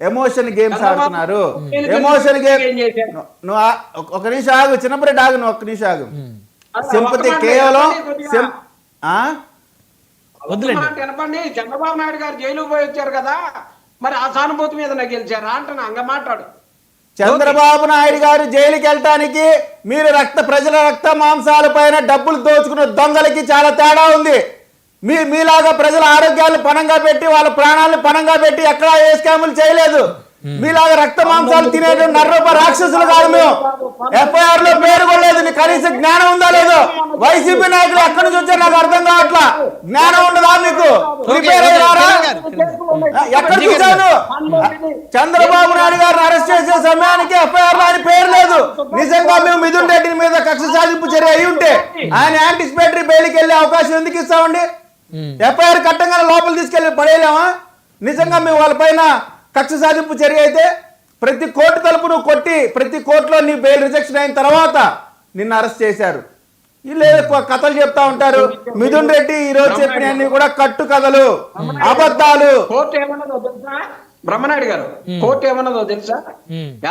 Emotion games ఆడుతున్నారు. Emotion game? నువ్వు ఒక- ఒక నిమిషం ఆగు చిన్నప్పుడు ఆగు నువ్వు ఒక్క నిమిషం ఆగు. సింపతి కేవలం వినపండి చంద్రబాబు నాయుడు గారు జైలుకు పోయి వచ్చారు కదా మరి ఆ సానుభూతి మీద నాకు గెలిచారా అంటున్నా అంగ మాట్లాడు. చంద్రబాబు నాయుడు గారు జైలుకి వెళ్ళటానికి మీరు రక్త ప్రజల రక్త మాంసాల పైన డబ్బులు దోచుకున్న దొంగలకి చాలా తేడా ఉంది. మీ మీలాగా ప్రజల ఆరోగ్యాలు పణంగా పెట్టి వాళ్ళ ప్రాణాలను పణంగా పెట్టి ఎక్కడా ఏ స్కాములు చేయలేదు. మీలాగా రక్త మాంసాలు తినేటువంటి నర్రూప రాక్షసులు కాదు మేము. ఎఫ్ఐఆర్లో పేరు కూడా నీకు కనీసం జ్ఞానం ఉందా లేదో? వైసీపీ నాయకులు ఎక్కడి నుంచి వచ్చారు నాకు అర్థం కావట్లా. జ్ఞానం ఉండదా మీకు? ప్రిపేర్ అయ్యారా? ఎక్కడ చూశాను? చంద్రబాబు నాయుడు గారిని అరెస్ట్ చేసే సమయానికి ఎఫ్ఐఆర్లో ఆయన పేరు లేదు. నిజంగా మేము మిథున్ రెడ్డి మీద కక్ష సాధింపు చర్య అయి ఉంటే ఆయన యాంటిసిపేటరీ బెయిల్కి వెళ్ళే అవకాశం ఎందుకు ఇస్తామండి? ఎఫ్ఐఆర్ కట్టంగానే లోపల తీసుకెళ్ళి పడేయలేమా? నిజంగా మేము వాళ్ళ పైన కక్ష సాధింపు చర్య అయితే ప్రతి కోర్టు తలుపు నువ్వు కొట్టి ప్రతి కోర్టులో నీ బెయిల్ రిజెక్షన్ అయిన తర్వాత నిన్ను అరెస్ట్ చేశారు. వీళ్ళు కథలు చెప్తా ఉంటారు. మిథున్ రెడ్డి ఈ రోజు చెప్పినవన్నీ కూడా కట్టు కథలు అబద్ధాలు. కోర్టు ఏమన్నదో తెలుసా? బ్రహ్మనాయుడు గారు కోర్టు ఏమన్నదో తెలుసా?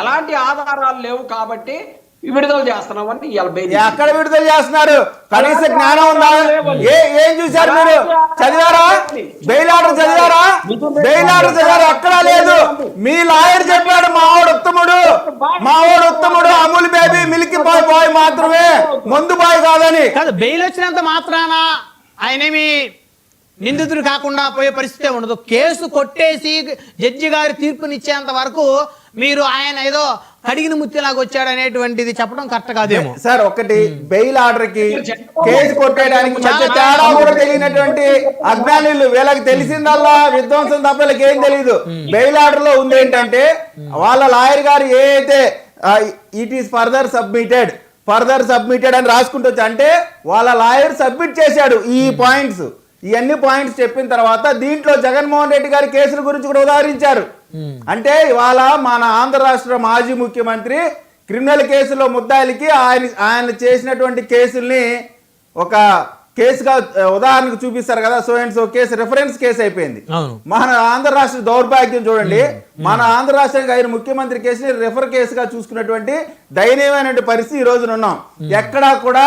ఎలాంటి ఆధారాలు లేవు కాబట్టి విడుదల చేస్తున్నామని ఎక్కడ విడుదల చేస్తున్నారు? కనీస జ్ఞానం ఉందా? ఏ ఏం చూశారు మీరు? చదివారా? బెయిల్ ఆర్డర్ చదివారా? బెయిల్ ఆర్డర్ చదివారా? ఎక్కడా లేదు. మీ లాయర్ చెప్పాడు మావాడు ఉత్తముడు. మావాడు ఉత్తముడు Amul baby milk boy boy మాత్రమే. మందు బాయ్ కాదని. కాదు బెయిల్ వచ్చినంత మాత్రాన ఆయనేమి నిందితుడు కాకుండా పోయే పరిస్థితి ఉండదు. కేసు కొట్టేసి జడ్జి గారి తీర్పునిచ్చేంత వరకు మీరు ఆయన ఏదో కడిగిన ముత్తిలాగా వచ్చాడు అనేటువంటిది చెప్పడం కరెక్ట్ కాదేమో. సార్ ఒకటి బెయిల్ ఆర్డర్కి కేసు కొట్టేయడానికి మధ్య తేడా కూడా తెలియనటువంటి అజ్ఞానులు వీళ్ళకి తెలిసిందల్లా విధ్వంసం తప్ప వీళ్ళకి ఏం తెలియదు బెయిల్ ఆర్డర్లో ఉంది ఏంటంటే వాళ్ళ లాయర్ గారు ఏ అయితే it is further submitted further submitted అని రాసుకుంటూ అంటే వాళ్ళ లాయర్ సబ్మిట్ చేశాడు ఈ పాయింట్స్. ఇవన్నీ పాయింట్స్ చెప్పిన తర్వాత దీంట్లో జగన్మోహన్ రెడ్డి గారి కేసుల గురించి కూడా ఉదాహరించారు. అంటే ఇవాళ మన ఆంధ్ర రాష్ట్ర మాజీ ముఖ్యమంత్రి క్రిమినల్ కేసులో ముద్దాయిలకి ఆయన ఆయన చేసినటువంటి కేసుల్ని ఒక కేసుగా ఉదాహరణకు చూపిస్తారు కదా so and so case reference case అయిపోయింది. మన ఆంధ్ర రాష్ట్ర దౌర్భాగ్యం చూడండి. మన ఆంధ్ర రాష్ట్రానికి ఆయన ముఖ్యమంత్రి కేసుని రిఫర్ కేసుగా చూసుకున్నటువంటి దయనీయమైనటువంటి పరిస్థితి ఈ రోజున ఉన్నాం. ఎక్కడా కూడా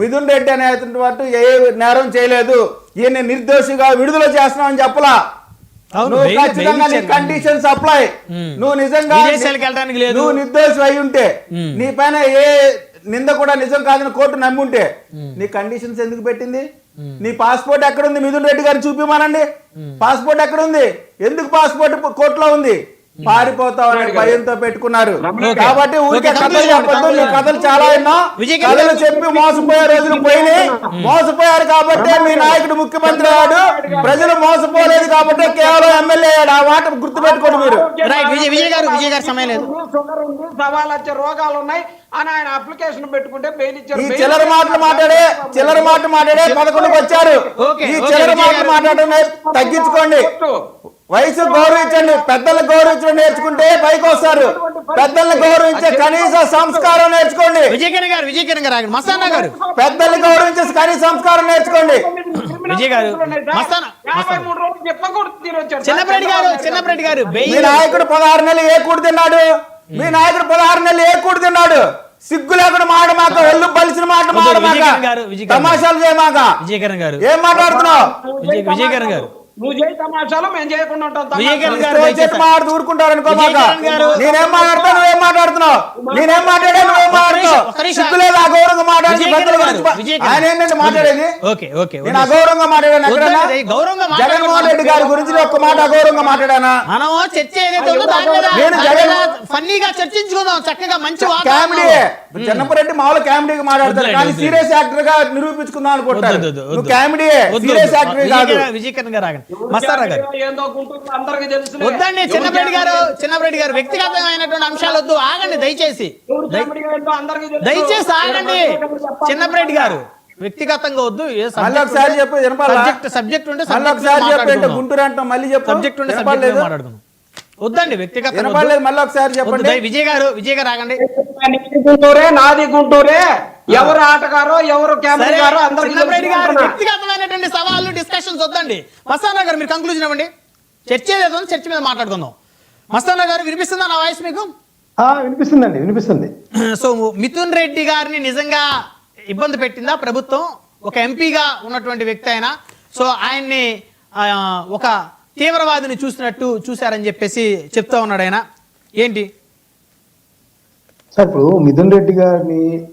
మిథున్ రెడ్డి అనేటువంటి వాటి ఏ నేరం చేయలేదు. ఈయన నిర్దోషిగా విడుదల చేస్తున్నామని చెప్పలా. నువ్వు ఖచ్చితంగా నీ. కండిషన్స్ అప్లై నువ్వు నిజంగా విదేశాలకు వెళ్ళడానికి లేదు. నువ్వు నిర్దోషి అయి ఉంటే నీ పైన ఏ నింద కూడా నిజం కాదని కోర్టు నమ్మి ఉంటే నీ కండిషన్స్ ఎందుకు పెట్టింది? నీ పాస్పోర్ట్ ఎక్కడుంది? మిథున్ రెడ్డి గారు చూపిమానండి. పాస్పోర్ట్ ఎక్కడుంది? ఎందుకు పాస్పోర్ట్ కోర్టులో ఉంది? పారిపోతావని భయంతో పెట్టుకున్నారు. కాబట్టి ఊరికే కథలు conclusion, చెప్పొద్దు నీ conclusion. కథలు చాలా విన్నా. కథలు చెప్పి మోసపోయే రోజులు పోయినాయి. మోసపోయారు కాబట్టి మీ నాయకుడు ముఖ్యమంత్రి ప్రజలు మోసపోలేదు కాబట్టి కేవలం ఎమ్మెల్యే ఆ మాట గుర్తుపెట్టుకోండి మీరు. రైట్ విజయ్ విజయ్ గారు విజయ్ గారు సమయం లేదు. షుగర్ ఉంది సవాల్ వచ్చే రోగాలు ఉన్నాయి. అని ఆయన అప్లికేషన్ పెట్టుకుంటే బెయిల్ ఇచ్చారు. ఈ చిల్లర మాటలు మాట్లాడే చిల్లర మాటలు మాట్లాడే పదకొండుకి వచ్చారు. ఈ చిల్లర మాటలు. మాట్లాడడం తగ్గించుకోండి. వయసు గౌరవించండి. పెద్దలు గౌరవించడం నేర్చుకుంటే పైకి వస్తారు. పెద్దల్ని గౌరవించే కనీస సంస్కారం నేర్చుకోండి. విజయ్ కిరణ్ గారు విజయ్ కిరణ్ గారు. మస్తానా గారు. పెద్దల్ని గౌరవించే కనీస సంస్కారం నేర్చుకోండి. విజయ్ గారు, గారు గారు మీ నాయకుడు పదహారు నెలలు ఏ కూడు తిన్నాడు? మీ నాయకుడు పదహారు నెలలు ఏ కూడు తిన్నాడు? సిగ్గు లేకుండా మాట మాక ఒళ్ళు బలిసిన మాట మాట విజయ్ కిరణ్ గారు, విజయ్ కిరణ్ గారు. తమాషాలు చేయమాక. విజయ్ కిరణ్ గారు. ఏం మాట్లాడుతున్నావు? నువ్వు విజయ్- చేయి విజయ్ కిరణ్ గారు. నువ్వు చేయి తమాషాలు మేము చేయకుండా ఉంటాం మాట అనుకో. నేనేం మాట్లాడుతా నువ్వేం మాట్లాడుతున్నావు? నేనేం మాట్లాడా నువ్వేం మాట్లాడుతున్నావు? అగౌరవంగా మాట్లాడి ఆయన ఏంటంటే మాట్లాడేది? నేను అగౌరవంగా మాట్లాడాను. జగన్మోహన్ రెడ్డి గారి గురించి ఒక్క మాట అగౌరవంగా మాట్లాడానా? మనం చర్చ నేను జగన్- ఫన్నీగా చర్చించుకుందాం చక్కగా మంచి కామెడీ. చిన్నప్పటి మామూలు కామెడీగా మాట్లాడతారు కానీ. సీరియస్ యాక్టర్గా నిరూపించుకుందాం అనుకుంటారు కామెడీ సీరియస్. యాక్టర్ విజయ్ కాదు. కిరణ్- విజయ్ కిరణ్ గారు మస్తారా గారు? ఏందో గుంటూరు అందరికీ తెలుసు వద్దండి చిన్నప్పరెడ్డి గారు చిన్నప్పరెడ్డి గారు వ్యక్తిగతమైనటువంటి అంశాలు వద్దు ఆగండి దయచేసి. దయ- దయచేసి ఆగండి. చిన్నప్పరెడ్డి గారు వ్యక్తిగతంగా వద్దు ఒకసారి సబ్జెక్ట్ సబ్జెక్ట్ ఉంటే ఒకసారి మీద చెప్పు అంటే మాట్లాడుకుందాం. గుంటూరు అంటాం మళ్ళీ చెప్పు. సబ్జెక్ట్ ఉంటే సబ్జెక్ట్ మాట్లాడుకుందాం. వద్దండి వ్యక్తిగతంగా వద్దు. వినపడలేదు మళ్ళీ ఒకసారి చెప్పండి. విజయ్ గారు విజయ్ గారు ఆగండి. గుంటూరే నాది గుంటూరే. ఎవరు ఆటగారో ఎవరు. వ్యక్తిగతమైనటువంటి సవాళ్ళు డిస్కషన్స్ వద్దండి. మస్తానా గారు మీరు కంక్లూజన్ ఇవ్వండి. చర్చ ఏదో ఉంది, చర్చ మీద మాట్లాడుకుందాం. మస్తానా గారు వినిపిస్తుందా నా వాయిస్ మీకు? ఆ, వినిపిస్తుందండి వినిపిస్తుంది. సో మిథున్ రెడ్డి గారిని నిజంగా ఇబ్బంది పెట్టిందా ప్రభుత్వం? ఒక ఎంపీగా ఉన్నటువంటి వ్యక్తి ఆయన. సో ఆయన్ని ఒక తీవ్రవాదిని చూసినట్టు చూశారని చెప్పేసి చెప్తా ఉన్నాడు ఆయన. ఏంటి? సార్ ఇప్పుడు మిథున్ రెడ్డి గారిని